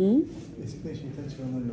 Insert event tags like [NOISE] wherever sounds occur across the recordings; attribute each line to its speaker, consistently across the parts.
Speaker 1: ¿Mm?
Speaker 2: Eski
Speaker 1: de şeytan çıkarmanın.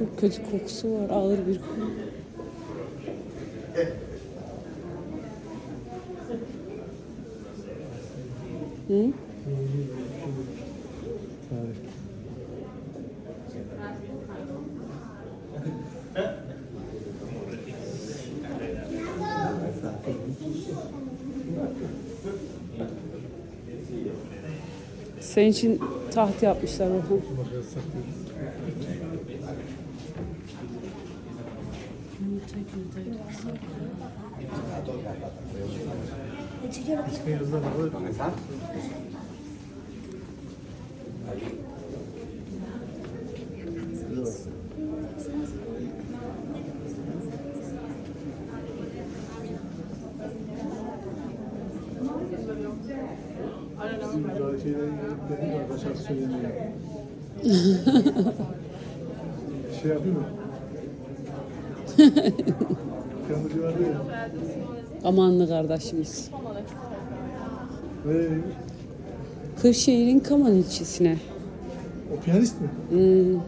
Speaker 2: Çok kötü kokusu var. Ağır bir koku. Hı? Senin için taht yapmışlar Orhan.
Speaker 1: Bizim böyle şeyler dedim söylemiyor. şey [LAUGHS] yapıyor mu? [LAUGHS]
Speaker 2: Amanlı kardeşimiz. Kırşehir'in Kaman ilçesine.
Speaker 1: o piyanist mi?
Speaker 2: Hmm.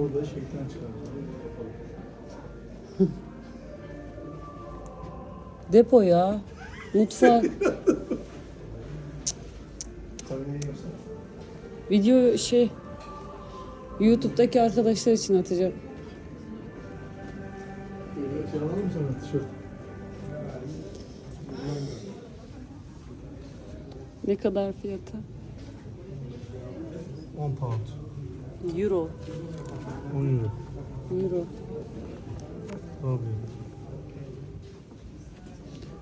Speaker 1: Orada şeytan çıkardı.
Speaker 2: Depo ya. Mutfak.
Speaker 1: Ne.
Speaker 2: Video şey YouTube'daki arkadaşlar için atacağım.
Speaker 1: Böyle şey alalım mı sana tişört?
Speaker 2: Ne kadar fiyatı?
Speaker 1: 10 pound.
Speaker 2: Euro.
Speaker 1: 10 euro.
Speaker 2: Euro.
Speaker 1: Abi.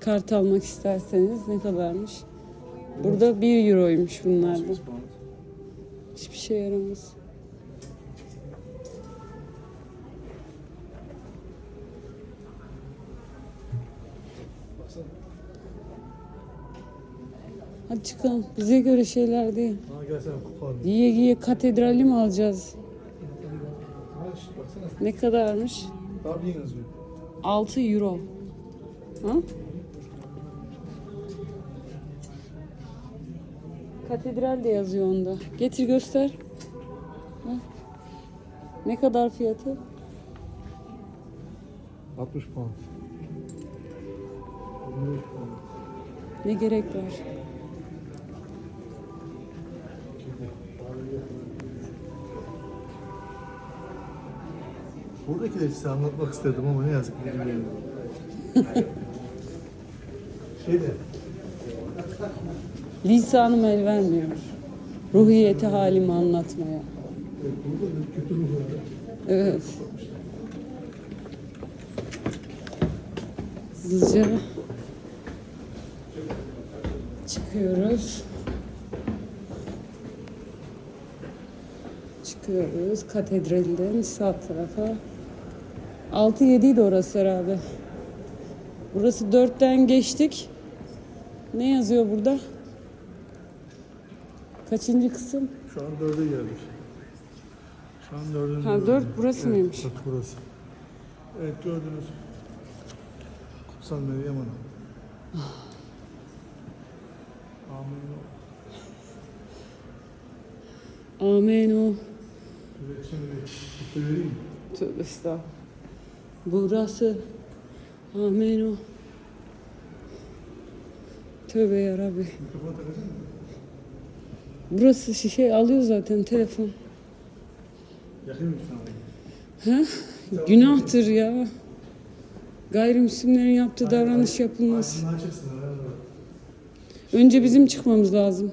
Speaker 2: Kart almak isterseniz ne kadarmış? Burada 1 euroymuş bunlar da. Hiçbir şey yaramaz. Hadi çıkalım. Bize göre şeyler değil.
Speaker 1: Ha gel sen kupa alayım.
Speaker 2: Giye giye katedrali mi alacağız?
Speaker 1: Ha işte baksana.
Speaker 2: Ne kadarmış?
Speaker 1: Daha bir yazıyor.
Speaker 2: 6 euro. Ha? Katedral de yazıyor onda. Getir göster. Ne kadar fiyatı?
Speaker 1: 60 pound. 25 pound.
Speaker 2: Ne gerek var?
Speaker 1: Buradakileri size anlatmak istedim ama ne yazık ki bilmiyorum. [LAUGHS] Şeyde,
Speaker 2: Lisanım el vermiyor. Ruhiyeti halimi anlatmaya.
Speaker 1: evet.
Speaker 2: Hızlıca çıkıyoruz. Çıkıyoruz katedralden sağ tarafa. 6-7 idi orası herhalde. Burası 4'ten geçtik. Ne yazıyor burada? Kaçıncı kısım?
Speaker 1: Şu an dörde geldik. Şu an dördüncü.
Speaker 2: Ha, dört burası
Speaker 1: evet,
Speaker 2: mıymış?
Speaker 1: Bak burası. Evet gördünüz. Kutsal Meryem Hanım. Amin.
Speaker 2: Amen o.
Speaker 1: Evet şimdi vereyim.
Speaker 2: Tövbe estağfurullah. Burası. Amen o. Tövbe yarabbi.
Speaker 1: Mikrofonu takacak mısın?
Speaker 2: Burası şişe alıyor zaten telefon.
Speaker 1: Yakayım mı sana?
Speaker 2: Ha? Günahtır ya. Gayrimüslimlerin yaptığı davranış yapılmaz. Önce bizim çıkmamız lazım.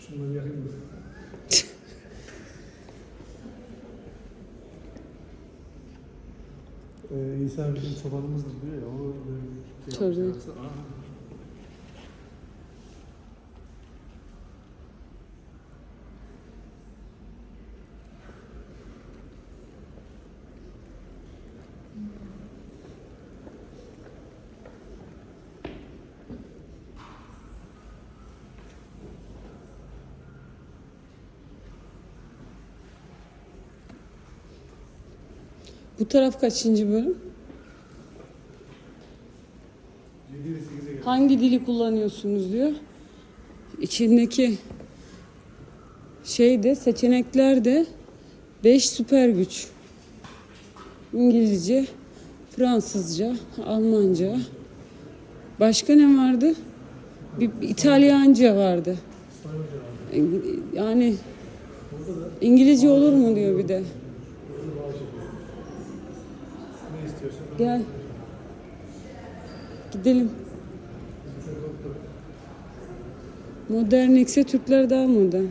Speaker 1: Şunları yakayım mı? [LAUGHS] Ee, İsa bizim çobanımızdır diyor ya. Onu e, şey
Speaker 2: Tabii. Bu taraf kaçıncı bölüm? Hangi dili kullanıyorsunuz diyor. İçindeki şeyde seçeneklerde 5 süper güç. İngilizce, Fransızca, Almanca. Başka ne vardı? Bir bir İtalyanca vardı. Yani İngilizce olur mu diyor bir de.
Speaker 1: burada bağış yapıyor. Ne istiyorsan.
Speaker 2: Gel. Gidelim. Modern ise Türkler daha modern.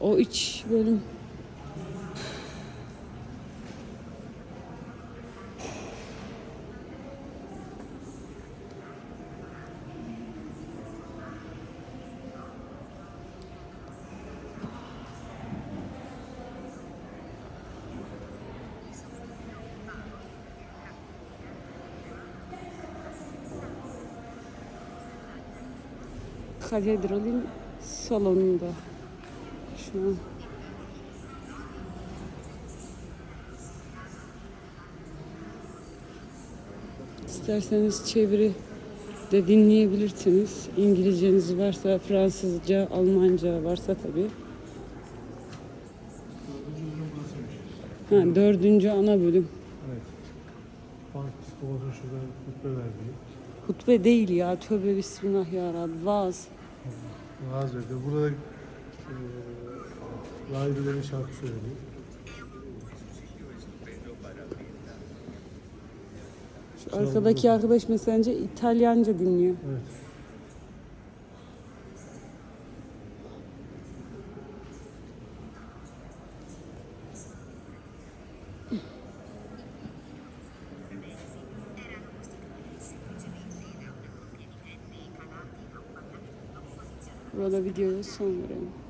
Speaker 2: O üç bölüm. Katedralin salonunda. Şu an. İsterseniz çeviri de dinleyebilirsiniz. İngilizceniz varsa, Fransızca, Almanca varsa tabii. Ha, dördüncü ana bölüm.
Speaker 1: Evet. Bank psikolojinin şurada hutbe verdiği.
Speaker 2: Hutbe değil ya. Tövbe bismillah ya Rabbi. Vaaz.
Speaker 1: Vaaz verdi. Burada da e, rahibelerinin şarkı söylediği.
Speaker 2: Şu arkadaki arkadaş mesela İtalyanca dinliyor.
Speaker 1: Evet.
Speaker 2: Burada videoyu son verelim.